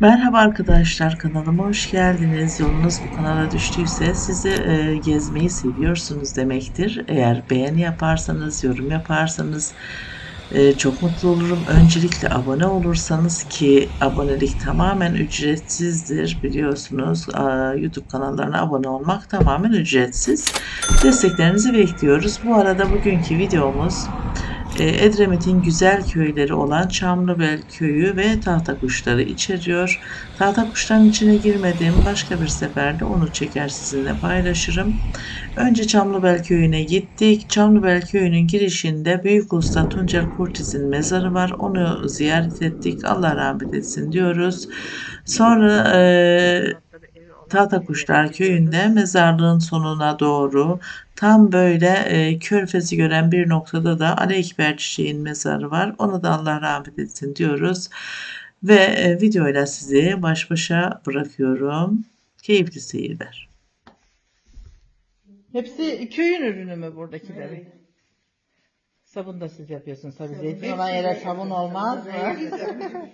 Merhaba arkadaşlar kanalıma hoş geldiniz. Yolunuz bu kanala düştüyse sizi e, gezmeyi seviyorsunuz demektir. Eğer beğeni yaparsanız, yorum yaparsanız e, çok mutlu olurum. Öncelikle abone olursanız ki abonelik tamamen ücretsizdir biliyorsunuz. Aa, YouTube kanallarına abone olmak tamamen ücretsiz. Desteklerinizi bekliyoruz. Bu arada bugünkü videomuz e, Edremit'in güzel köyleri olan Çamlıbel köyü ve Tahtakuşları içeriyor. Tahtakuşların içine girmedim. Başka bir seferde onu çeker sizinle paylaşırım. Önce Çamlıbel köyüne gittik. Çamlıbel köyünün girişinde Büyük Usta Tuncel Kurtiz'in mezarı var. Onu ziyaret ettik. Allah rahmet etsin diyoruz. Sonra e, Tahtakuşlar köyünde mezarlığın sonuna doğru tam böyle e, körfezi gören bir noktada da Ali Ekber Çiçek'in mezarı var. Ona da Allah rahmet etsin diyoruz. Ve e, videoyla sizi baş başa bırakıyorum. Keyifli seyirler. Hepsi köyün ürünü mü buradakileri? Sabun da siz yapıyorsunuz tabii. Zeytin olan yere sabun olmaz mı?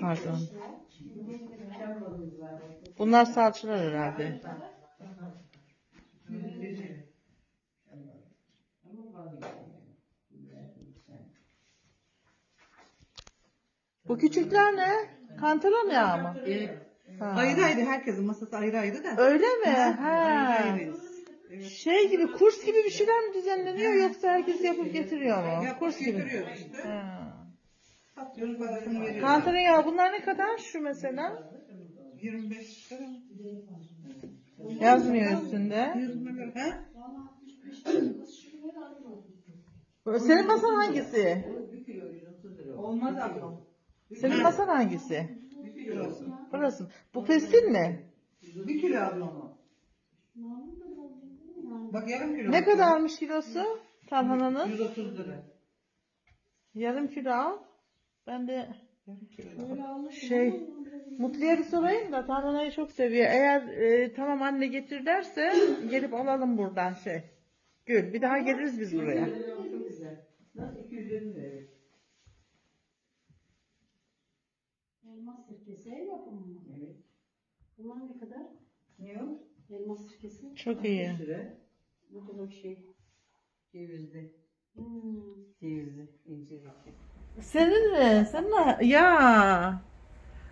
Pardon. Bunlar salçalar herhalde. Bu küçükler ne? Kantaron yağı mı? Evet. Ha. Ayrı ayrı herkesin masası ayrı ayrı da. Öyle mi? Ayrı Ha. ayrı. Evet. Şey gibi kurs gibi bir şeyler mi düzenleniyor yoksa herkes yapıp getiriyor mu? Yapıp Kurs gibi. getiriyoruz işte. Ha. Satıyoruz parasını veriyoruz. Kantaron yağı bunlar ne kadar şu mesela? 25 lira. Yazmıyor üstünde. Yüzüme göre. Ha? Senin masan hangisi? Olmaz ablam. Senin masan hangisi? Bir kilo olsun. Burası. Bu pestil mi? Bir kilo ablam o. Bak yarım kilo. Ne kadarmış kilosu? Tarhananın? 130 lira. Yarım kilo al. Ben de Yarım kilo. şey Mutlu'ya bir sorayım da tarhanayı çok seviyor. Eğer e, tamam anne getir derse gelip alalım buradan şey. Gül. Bir daha geliriz biz buraya. Çok güzel. Nasıl 250 lira. Elmas sirkesi el yapımı mı? Evet. Bunlar ne kadar? Ne o? Elmas sirkesi. Çok iyi. Lira. Bu o şey. Cevizli. Hmm. Cevizli. İncirlikli. Senin mi? Sen ne? Ya.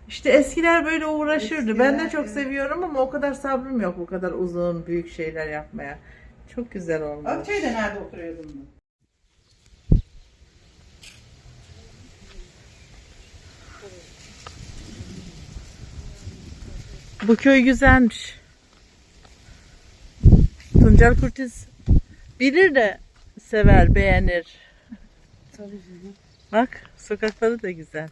İşte eskiler böyle uğraşırdı. ben de Eskiler, çok evet. seviyorum ama o kadar sabrım yok bu kadar uzun büyük şeyler yapmaya. Çok güzel olmuş. Akçay'da nerede oturuyordun mu? Bu köy güzelmiş. Tuncel Kurtiz bilir de sever, beğenir. Tabii. Bak sokakları da güzel.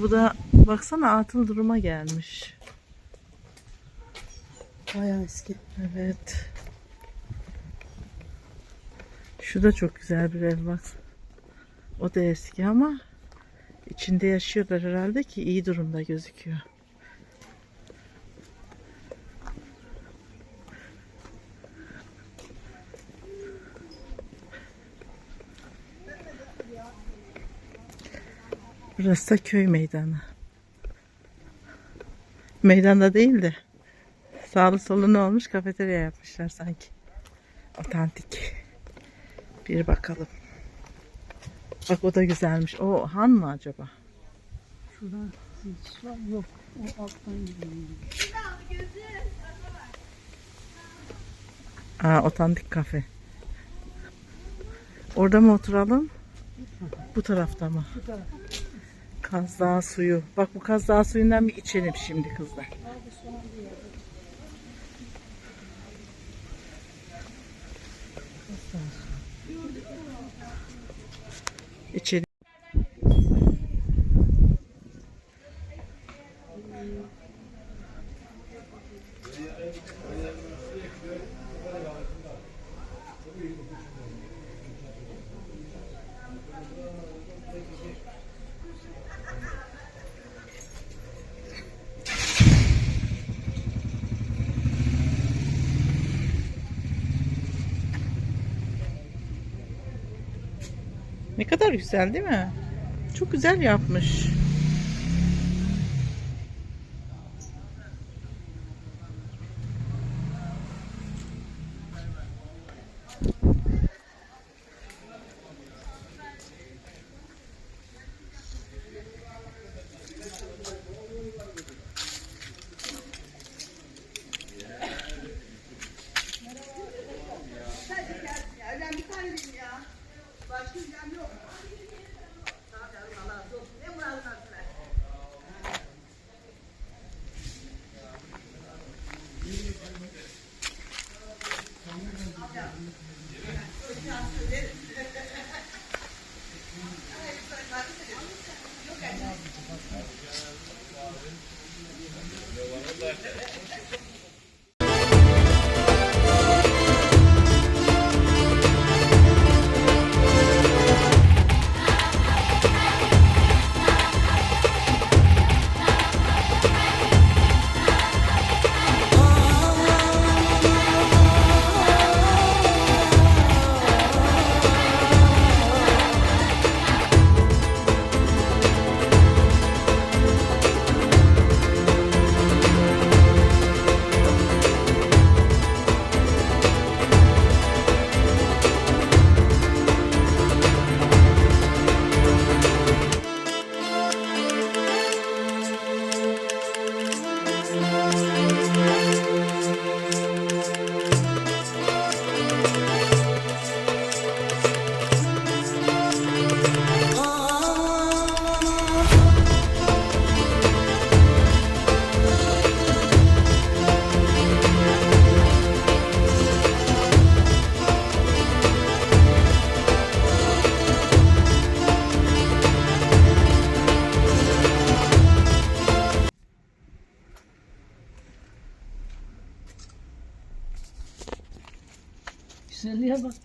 Bu da baksana atıl duruma gelmiş. Bayağı eski. Evet. Şu da çok güzel bir ev bak. O da eski ama içinde yaşıyorlar herhalde ki iyi durumda gözüküyor. Burası da köy meydanı. Meydanda değil de sağlı solu ne olmuş kafeterya yapmışlar sanki. Otantik. Bir bakalım. Bak o da güzelmiş. O han mı acaba? Şuradan. Yok. O alttan gidiyor. Aa, otantik kafe. Orada mı oturalım? Bu tarafta mı? Kaz Dağı suyu. Bak bu Kaz Dağı suyundan bir içelim şimdi kızlar. İçelim. Ne kadar güzel değil mi? Çok güzel yapmış. Güzelliğe bak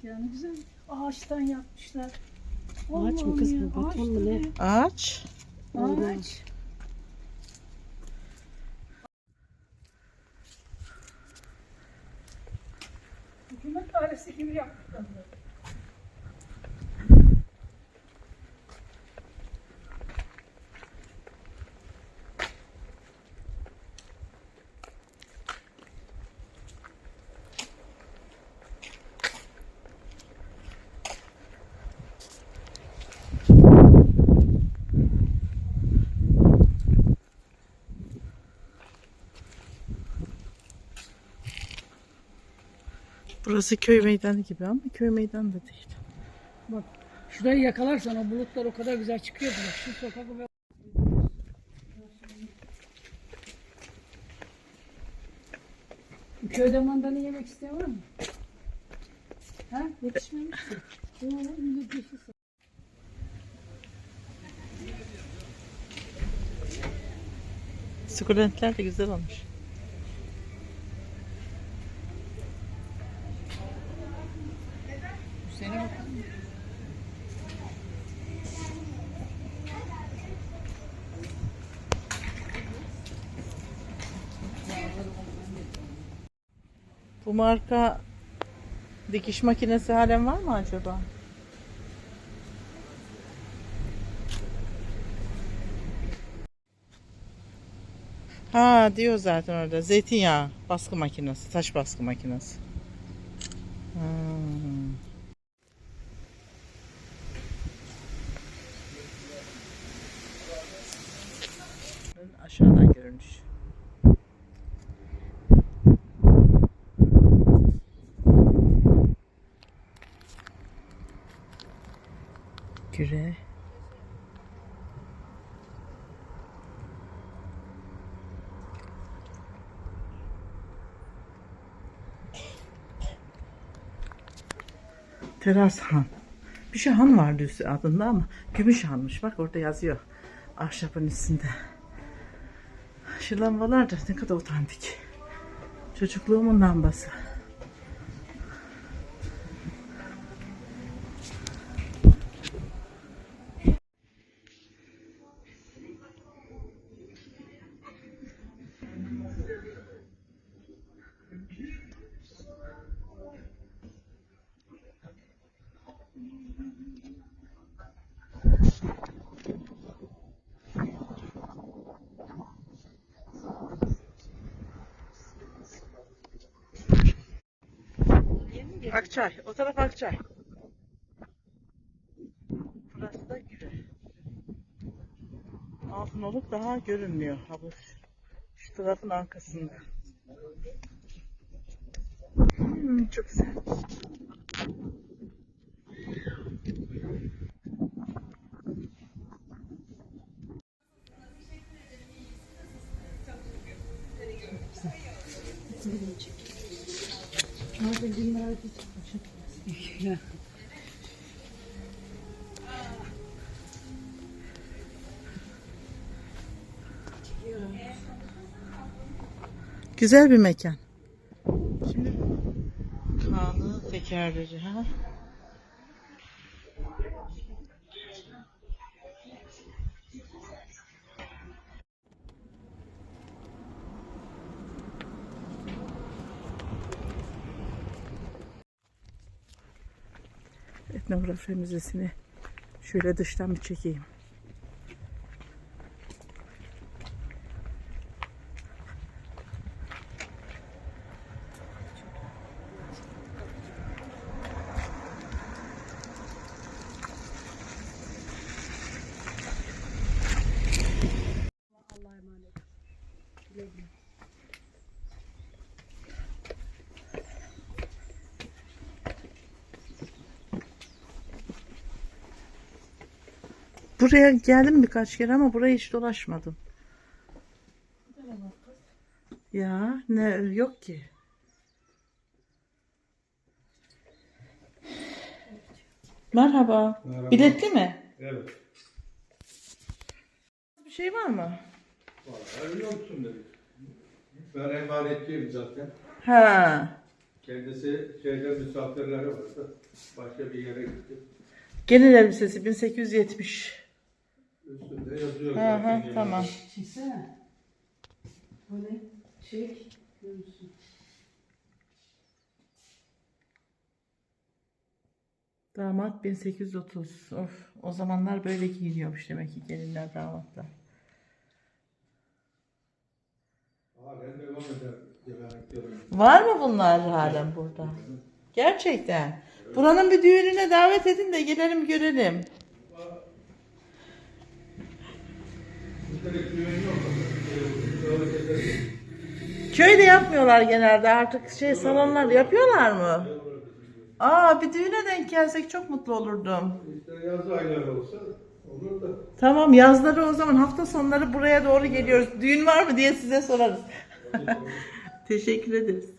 ya ne güzel. Ağaçtan yapmışlar. Ağaç mı kız bu? Beton mu ne? ağaç Ağaç. Hükümet dairesi gibi yapmışlar. Burası köy meydanı gibi ama köy meydanı da değil. Şurayı yakalarsan o bulutlar o kadar güzel çıkıyor ki bak şu sokak ve Köyde mandalina yemek isteyen var mı? Ha? Yetişmemiş dişi Sukulentler de güzel olmuş. Marka dikiş makinesi halen var mı acaba? Ha diyor zaten orada zeytinyağı baskı makinesi, taş baskı makinesi. Hmm. Aşağıdan görünüş. Güre. Teras Han. Bir şey Han vardı üstü adında ama Gümüş Han'mış. Bak orada yazıyor. Ahşabın üstünde. Şu lambalar da ne kadar otantik. Çocukluğumun lambası. Akçay. O taraf Akçay. Burası da Güre. Altınoluk daha görünmüyor. Bu şu tarafın arkasında. Hmm, çok güzel. Güzel bir mekan. Şimdi Kaan'ın tekerleri ha. Etnografi Müzesi'ni şöyle dıştan bir çekeyim. Buraya geldim birkaç kere ama burayı hiç dolaşmadım. Ya ne yok ki. Merhaba. Biletli mi? Evet. Bir şey var mı? Vallahi öyle olsun dedik. Ben emanetçiyim zaten. Ha. Kendisi şeyde misafirleri vardı. Başka bir yere gitti. Genel elbisesi 1870. Üstünde yazıyor Hı zaten. hı tamam. Çeksene. Bu ne? Çek. Görürsün. Damat 1830. Of, o zamanlar böyle giyiniyormuş demek ki gelinler damatlar. Halen devam eder geleneklerim. Var mı bunlar halen burada? Gerçekten. Buranın bir düğününe davet edin de gelelim görelim. Üstelik düğün yok. Öyle şeyler. Köyde yapmıyorlar genelde artık şey salonlar yapıyorlar mı? Aa bir düğüne denk gelsek çok mutlu olurdum. İşte yaz ayları olsa olur da. Tamam yazları o zaman hafta sonları buraya doğru geliyoruz. Düğün var mı diye size sorarız. Teşekkür ederiz.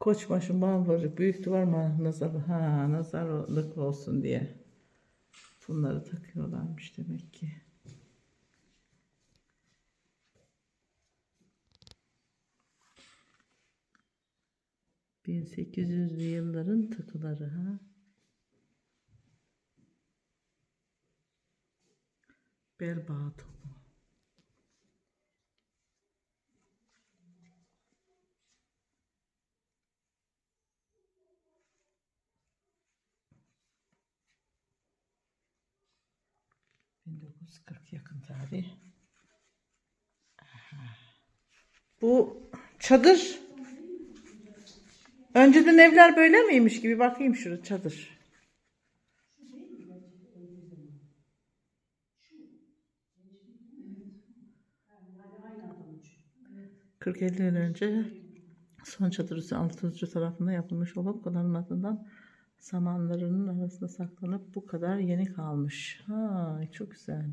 Koçbaşı Balbarı büyük duvar mı nazar ha nazarlık olsun diye Bunları takıyorlarmış demek ki. Bin sekiz yüzlü yılların takıları ha. Bel. 140 yakın tabi. Bu çadır. Önceden evler böyle miymiş gibi bakayım şurada çadır. Kırk elli yıl önce son çadırısı altıncı tarafında yapılmış olup kalanın adından samanlarının arasında saklanıp bu kadar yeni kalmış. Ha, çok güzel.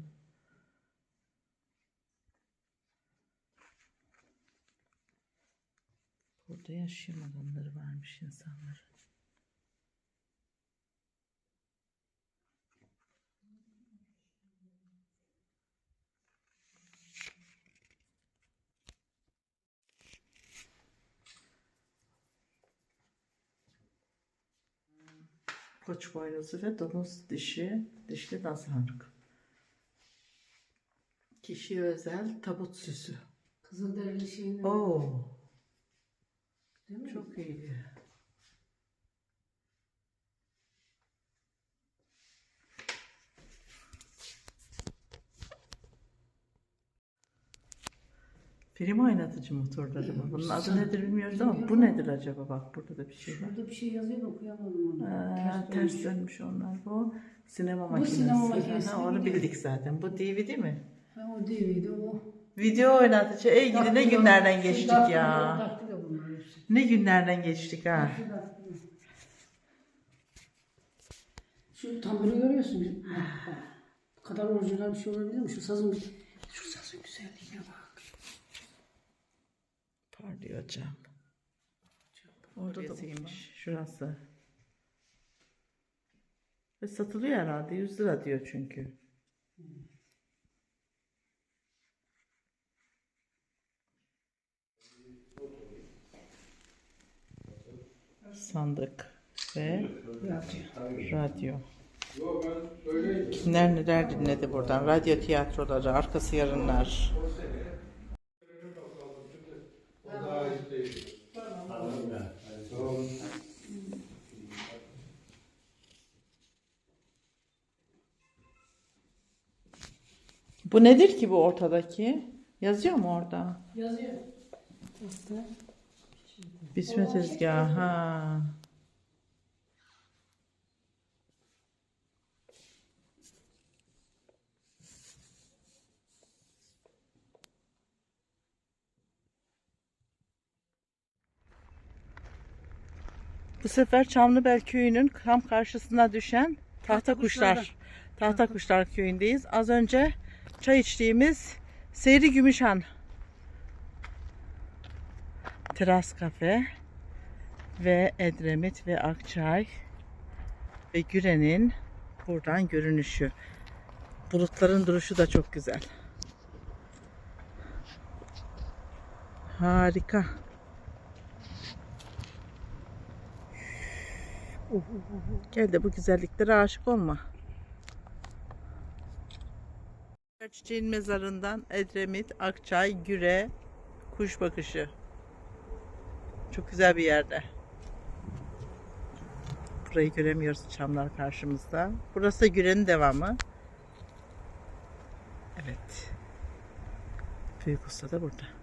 Burada yaşayan adamları varmış insanlar. Koç boynuzu ve domuz dişi, dişli nazarlık. Kişiye özel tabut süsü. Kızılderili şeyini. Oo, Değil mi? çok iyi. Film oynatıcı motorları mı? Bunun adı nedir bilmiyoruz ama bu nedir acaba? Bak burada da bir şey var. Şurada bir şey yazıyor da okuyamadım onu. Aa, Ters dönmüş. onlar bu. Sinema Bu makinesi. sinema makinesi Ha, onu bildik zaten. Bu DVD mi? Ha, o DVD o. Video oynatıcı. Ey gidi ne günlerden geçtik ya. Ne günlerden geçtik ha. Şu tamburu görüyorsun. Bu kadar orijinal bir şey olabilir mi? Şu sazın bir... Şu sazın güzelliğine bak. Parlıyor cam. Orada da Şurası. Ve satılıyor herhalde. 100 lira diyor çünkü. Sandık ve radyo. Kimler neler dinledi buradan? Radyo tiyatroları, arkası yarınlar. Bu nedir ki bu ortadaki? Yazıyor mu orada? Yazıyor. Aslında. Bisme tezgahı. Ha. Bu sefer Çamlıbel köyünün tam karşısına düşen Tahta Kuşlar. Tahta Kuşlar köyündeyiz. Az önce çay içtiğimiz Seyri Gümüşhan Teras Kafe ve Edremit ve Akçay ve Güren'in buradan görünüşü. Bulutların duruşu da çok güzel. Harika. Gel de bu güzelliklere aşık olma. Çiçeğin mezarından Edremit, Akçay, Güre, kuş bakışı. Çok güzel bir yerde. Burayı göremiyoruz çamlar karşımızda. Burası da Güre'nin devamı. Evet. Büyük usta da burada.